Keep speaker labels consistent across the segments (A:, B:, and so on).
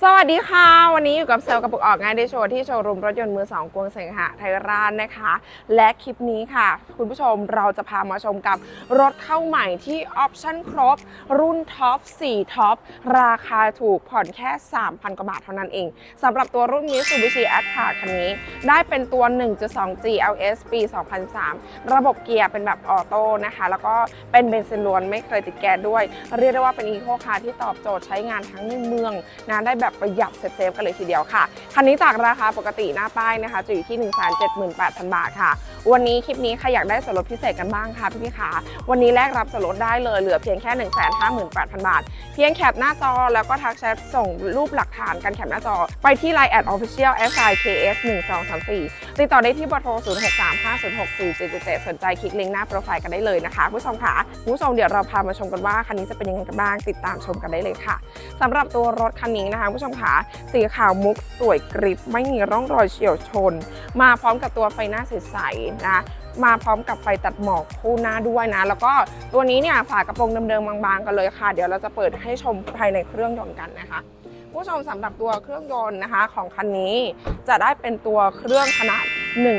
A: สวัสดีค่ะ วันนี้อยู่กับเซลกระปุกออกงานในโชว์ที่โชว์รูมรถยนต์มือสองกวงเสงหะไทยร้านนะคะ และคลิปนี้ค่ะ คุณผู้ชมเราจะพามาชมกับรถเข้าใหม่ที่ออปชั่นครบ รุ่นท็อป 4 ท็อป ราคาถูกผ่อนแค่ 3,000 กว่าบาทเท่านั้นเองสำหรับตัวรุ่น Mitsubishi a t t r a คันนี้ ได้เป็นตัว 1.2 GLS ปี 2003 ระบบเกียร์เป็นแบบออโต้นะคะ แล้วก็เป็นเบนซินล้วนไม่เคยติดแก๊สด้วย เรียกได้ว่าเป็นอีโคคาร์ที่ตอบโจทย์ใช้งานทั้งในเมืองนะได้แบบประหยัดเซฟๆกันเลยทีเดียวค่ะคันนี้จากราคาปกติหน้าป้ายนะคะจะอยู่ที่ 178,000 บาทค่ะ วันนี้คลิปนี้ใครอยากได้ส่วนลดพิเศษกันบ้างคะพี่ๆคะวันนี้แลกรับส่วนลดได้เลยเหลือเพียงแค่ 158,000 บาท เพียงแคปหน้าจอแล้วก็ทักแชทส่งรูปหลักฐานการแคปหน้าจอ ไปที่ Line แอด Official SIKS 1234ติดต่อได้ที่เบอร์โทร0635064777 สนใจคลิกลิงก์หน้าโปรไฟล์กันได้เลยนะคะผู้ชมค่ะผู้ชมเดี๋ยวเราพามาชมกันว่าคันนี้จะเป็นยังไงกันบ้างติดตามชมกันได้เลยค่ะสำหรับตัวรถคันนี้นะคะคุณผู้ชมค่ะสีขาวมุกสวยกริบไม่มีร่องรอยเฉียวชน มาพร้อมกับตัวไฟหน้าใสๆนะมาพร้อมกับไฟตัดหมอกคู่หน้าด้วยนะ แล้วก็ตัวนี้เนี่ยฝากระโปรงเดิมๆบางๆกันเลยค่ะ เดี๋ยวเราจะเปิดให้ชมภายในเครื่องยนต์กันนะคะผู้ชมสำหรับตัวเครื่องยนต์นะคะของคันนี้จะได้เป็นตัวเครื่องขนาด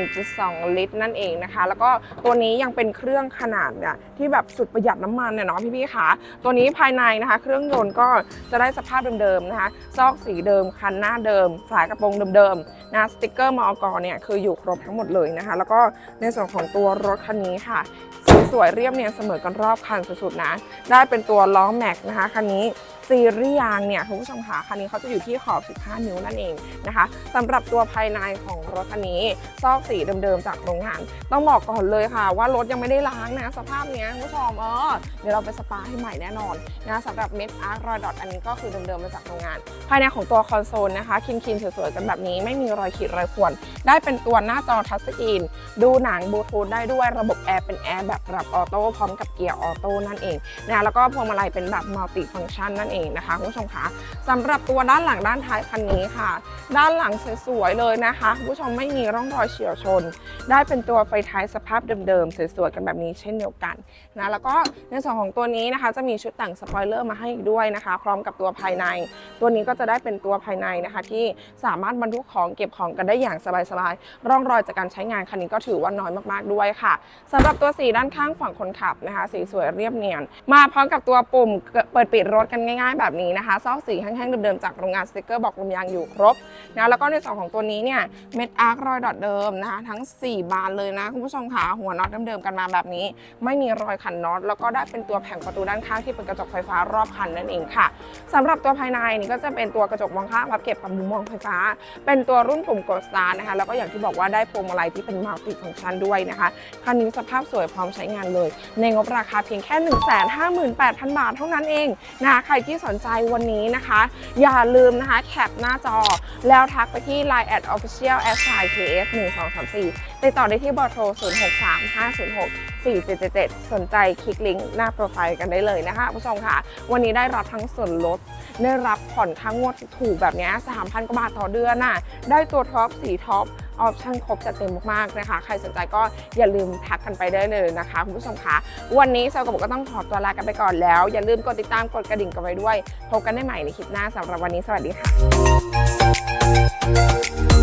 A: 1.2 ลิตรนั่นเองนะคะ แล้วก็ตัวนี้ยังเป็นเครื่องขนาดเนี่ยที่แบบสุดประหยัดน้ำมันเนี่ยเนาะพี่ๆคะตัวนี้ภายในนะคะ เครื่องยนต์ก็จะได้สภาพเดิมๆนะคะ ซอกสีเดิม คันหน้าเดิม สายกระโปรงเดิมๆนะสติกเกอร์มอกรเนี่ยคืออยู่ครบทั้งหมดเลยนะคะ แล้วก็ในส่วนของตัวรถคันนี้ค่ะสีสวยเรียบเนียนเสมอกันรอบคันสุดๆนะ ได้เป็นตัวล้อแม็กนะคะคันนี้ ซีรีส์ยางเนี่ยคุณผู้ชมคะคันนี้เขาจะอยู่ที่ขอบ 15 นิ้วนั่นเองนะคะสำหรับตัวภายในของรถคันนี้ ซอกสีเดิมๆจากโรงงาน ต้องบอกก่อนเลยค่ะว่ารถยังไม่ได้ล้างนะสภาพเนี้ยคุณผู้ชมเออเดี๋ยวเราไปสปาให้ใหม่แน่นอนนะสำหรับเม็ดอาร์รอยดอทอันนี้ก็คือเดิมๆมาจากโรงงาน ภายในของตัวคอนโซลนะคะคินคินๆสวยๆกันแบบนี้ไม่มีรอยขีดรอยข่วนได้เป็นตัวหน้าจอทัชสกรีนดูหนังบลูทูธได้ด้วยระบบแอร์เป็นแอร์แบบปรับออโต้พร้อมกับเกียร์ออโต้นั่นเองนะแล้วก็พวงมาลัยเป็นแบบมัลติฟังก์ชันนั่นเองนะคะคุณผู้ชมคะสำหรับตัวด้านหลังด้านท้ายคันนี้ค่ะ ด้านหลังสวยๆเลยนะคะคุณผู้ชมไม่มีร่องรอยเฉียวชน ได้เป็นตัวไฟท้ายสภาพเดิมๆสวยๆกันแบบนี้เช่นเดียวกันนะแล้วก็ในส่วนของตัวนี้นะคะ จะมีชุดแต่งสปอยเลอร์มาให้อีกด้วยนะคะ พร้อมกับตัวภายใน ตัวนี้ก็จะได้เป็นตัวภายในนะคะ ที่สามารถบรรทุกของเก็บของกันได้อย่างสบายๆร่องรอยจากการใช้งานคันนี้ก็ถือว่าน้อยมากๆด้วยค่ะสำหรับตัวสีด้านข้างฝั่งคนขับนะคะ สีสวยเรียบเนียน มาพร้อมกับตัวปุ่มเปิดปิดรถกันง่ายๆ แบบนี้นะคะซอกสีแห้งๆเดิมๆจากโรงงานสติกเกอร์บอกลมยางอยู่ครบนะแล้วก็ในส่วนของตัวนี้เนี่ยเม็ดอาร์ครอยดอทเดิมนะคะทั้ง 4 บานเลยนะคุณผู้ชมค่ะหัวน็อตเดิมๆกันมาแบบนี้ ไม่มีรอยขันน็อตแล้วก็ได้เป็นตัวแผงประตูด้านข้างที่เป็นกระจกไฟฟ้ารอบคันนั่นเองค่ะสำหรับตัวภายในนี่ก็จะเป็นตัวกระจกมองข้างพับเก็บกับมุมมองไฟฟ้า เป็นตัวรุ่นปุ่มกดสตาร์นะคะแล้วก็อย่างที่บอกว่าได้พวงมาลัยที่เป็นมัลติฟังก์ชันด้วยนะคะคันนี้สภาพสวยพร้อมใช้งานเลย ในงบราคาเพียงแค่ 158,000 บาทเท่านั้นเองนะคะใครที่ที่สนใจวันนี้นะคะ อย่าลืมนะคะแคปหน้าจอ แล้วทักไปที่ Line at official s i k s 1 2 3 4ติดต่อได้ที่เบอร์โทร 063506 4777 สนใจคลิกลิงก์หน้าโปรไฟล์กันได้เลยนะคะผู้ชมค่ะ วันนี้ได้รับทั้งส่วนลด ได้รับผ่อนค่างวดถูกแบบเนี้ย3,000กว่าบาทต่อเดือนน่ะ ได้ตัวท็อปสีท็อป ออปชั่นครบจะเต็มมากๆนะคะ ใครสนใจก็อย่าลืมทักกันไปได้เลยนะคะคุณผู้ชมคะวันนี้เซลกับผมก็ต้องขอตัวลากันไปก่อนแล้ว อย่าลืมกดติดตามกดกระดิ่งกันไว้ด้วยพบกันได้ใหม่ในคลิปหน้าสำหรับวันนี้สวัสดีค่ะ